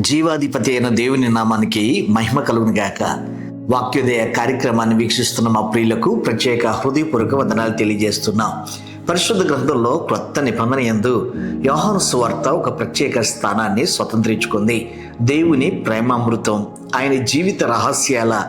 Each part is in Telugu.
జీవాధిపతి అయిన దేవుని నామానికి మహిమ కలుగును గాక. వాక్యోదయ కార్యక్రమాన్ని వీక్షిస్తున్న మా ప్రియులకు ప్రత్యేక హృదయపూర్వక వందనాలు తెలియజేస్తున్నాం. పరిశుద్ధ గ్రంథంలో క్రొత్త నిబంధన యందు యోహాను సువార్త ఒక ప్రత్యేక స్థానాన్ని స్వతంత్రించుకుంది. దేవుని ప్రేమామృతం ఆయన జీవిత రహస్యాల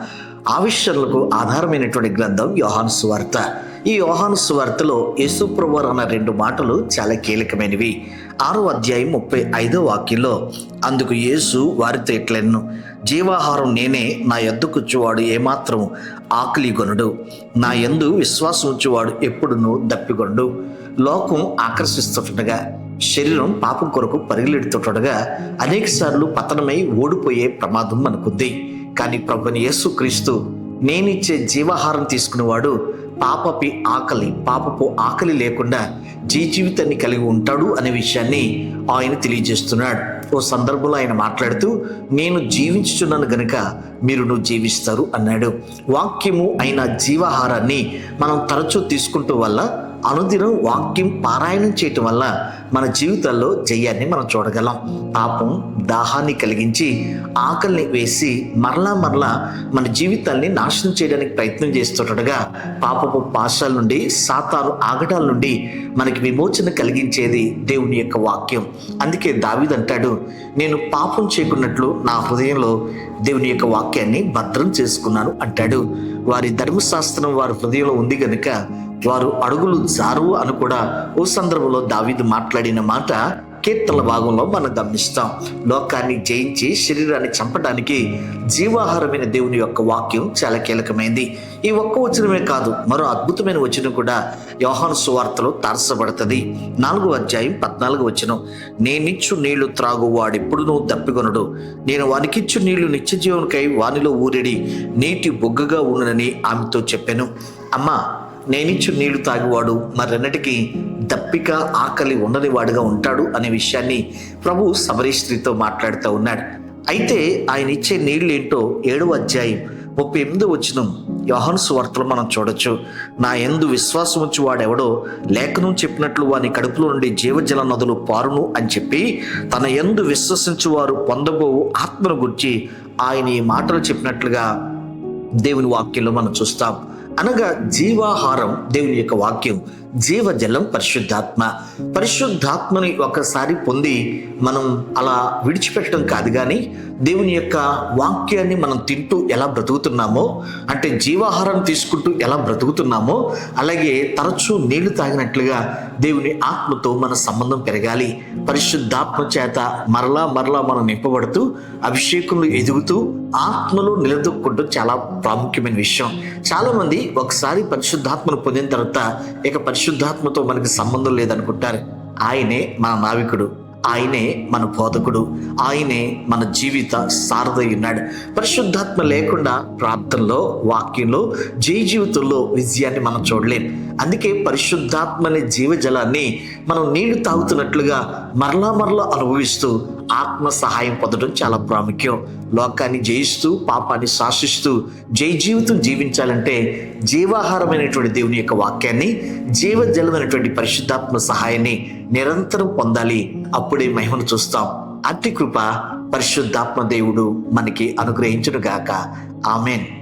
ఆవిష్కరణలకు ఆధారమైనటువంటి గ్రంథం యోహాను సువార్త. ఈ యోహాను సువార్తలో యేసుప్రవర్ అన్న రెండు మాటలు చాలా కీలకమైనవి. ఆరో అధ్యాయం ముప్పై ఐదో వాక్యంలో అందుకు యేసు వారితో ఇట్లెన్ను జీవాహారం నేనే నా ఎద్దుకుచ్చువాడు ఏమాత్రం ఆకలి కొనుడు. నా ఎందు విశ్వాసం ఉంచువాడు ఎప్పుడునూ దప్పికొండు లోకం ఆకర్షిస్తుండగా శరీరం పాపం కొరకు పరిగెడుతుండగా అనేక సార్లు పతనమై ఓడిపోయే ప్రమాదం మనకుంది. కానీ ప్రభుని యేసు క్రీస్తు నేనిచ్చే జీవాహారం తీసుకునేవాడు పాపపి ఆకలి పాపపు ఆకలి లేకుండా జీ జీవితాన్ని కలిగి ఉంటాడు అనే విషయాన్ని ఆయన తెలియజేస్తున్నాడు. ఓ సందర్భంలో ఆయన మాట్లాడుతూ నేను జీవించుచున్నాను గనుక మీరు నువ్వు జీవిస్తారు అన్నాడు. వాక్యము అయిన జీవాహారాన్ని మనం తరచూ తీసుకుంటూ వల్ల అనుదినం వాక్యం పారాయణం చేయటం వల్ల మన జీవితాల్లో జయాన్ని మనం చూడగలం. పాపం దాహాన్ని కలిగించి ఆకలిని వేసి మరలా మరలా మన జీవితాల్ని నాశనం చేయడానికి ప్రయత్నం చేస్తుండగా పాపపు పాశాల నుండి సాతాను ఆగటాల నుండి మనకి విమోచన కలిగించేది దేవుని యొక్క వాక్యం. అందుకే దావిదంటాడు నేను పాపం చేయకున్నట్లు నా హృదయంలో దేవుని యొక్క వాక్యాన్ని భద్రం చేసుకున్నాను అంటాడు. వారి ధర్మశాస్త్రం వారి హృదయంలో ఉంది కనుక వారు అడుగులు జారు అని కూడా ఓ సందర్భంలో దావీదు మాట్లాడిన మాట కీర్తనల భాగంలో మనం గమనిస్తాం. లోకాన్ని జయించి శరీరాన్ని చంపడానికి జీవాహారమైన దేవుని యొక్క వాక్యం చాలా కీలకమైంది. ఈ ఒక్క వచనమే కాదు మరో అద్భుతమైన వచనం కూడా యోహాను సువార్తలో తారసపడుతుంది. నాలుగో అధ్యాయం పద్నాలుగు వచనం నేనిచ్చు నీళ్ళు త్రాగు వాడెప్పుడు నువ్వు దప్పికొనడు. నేను వానికిచ్చు నీళ్ళు నిత్య జీవనకై వానిలో ఊరిడి నీటి బొగ్గగా ఉండునని ఆమెతో చెప్పాను. అమ్మా నేనిచ్చు నీళ్ళు తాగివాడు మరెన్నటికీ దప్పిక ఆకలి ఉండని వాడుగా ఉంటాడు అనే విషయాన్ని ప్రభు సమరీ స్త్రీతో మాట్లాడుతూ ఉన్నాడు. అయితే ఆయన ఇచ్చే నీళ్ళు ఏంటో ఏడవ అధ్యాయం ముప్పై ఎనిమిది వచ్చిన యోహాను సువార్తలో మనం చూడొచ్చు. నా ఎందు విశ్వాసం వచ్చి వాడెవడో లేఖనం చెప్పినట్లు వాని కడుపులో నుండి జీవజల నదులు పారును అని చెప్పి తన ఎందు విశ్వసించు వారు పొందబోవు ఆత్మను గురించి ఆయన ఈ మాటలు చెప్పినట్లుగా దేవుని వాక్యంలో మనం చూస్తాం. అనగా జీవాహారం దేవుని యొక్క వాక్యం. జీవజలం పరిశుద్ధాత్మ. పరిశుద్ధాత్మని ఒకసారి పొంది మనం అలా విడిచిపెట్టడం కాదు కానీ దేవుని యొక్క వాక్యాన్ని మనం తింటూ ఎలా బ్రతుకుతున్నామో అంటే జీవాహారం తీసుకుంటూ ఎలా బ్రతుకుతున్నామో అలాగే తరచూ నీళ్ళు తాగినట్లుగా దేవుని ఆత్మతో మన సంబంధం పెరగాలి. పరిశుద్ధాత్మ చేత మరలా మరలా మనం నింపబడుతూ అభిషేకంలో ఎదుగుతూ ఆత్మలో నిలదొక్కుంటూ చాలా ప్రాముఖ్యమైన విషయం. చాలామంది ఒకసారి పరిశుద్ధాత్మను పొందిన తర్వాత ఇక పరిశుద్ధాత్మతో మనకి సంబంధం లేదనుకుంటారు? ఆయనే మన నావికుడు. ఆయనే మన బోధకుడు. ఆయనే మన జీవిత సారథై ఉన్నాడు పరిశుద్ధాత్మ లేకుండా ప్రార్థనలో వాక్యంలో జయ జీవితంలో విజయాన్ని మనం చూడలేం. అందుకే పరిశుద్ధాత్మ అనే జీవజలాన్ని మనం నీళ్ళు తాగుతున్నట్లుగా మరలా మరలా అనుభవిస్తూ ఆత్మ సహాయం పొందడం చాలా ప్రాముఖ్యం. లోకాన్ని జయిస్తూ పాపాన్ని శాసిస్తూ జై జీవితం జీవించాలంటే జీవాహారమైనటువంటి దేవుని యొక్క వాక్యాన్ని జీవజలమైనటువంటి పరిశుద్ధాత్మ సహాయాన్ని నిరంతరం పొందాలి. అప్పుడే మహిమను చూస్తాం. అట్టి కృప పరిశుద్ధాత్మ దేవుడు మనకి అనుగ్రహించును గాక ఆమెన్.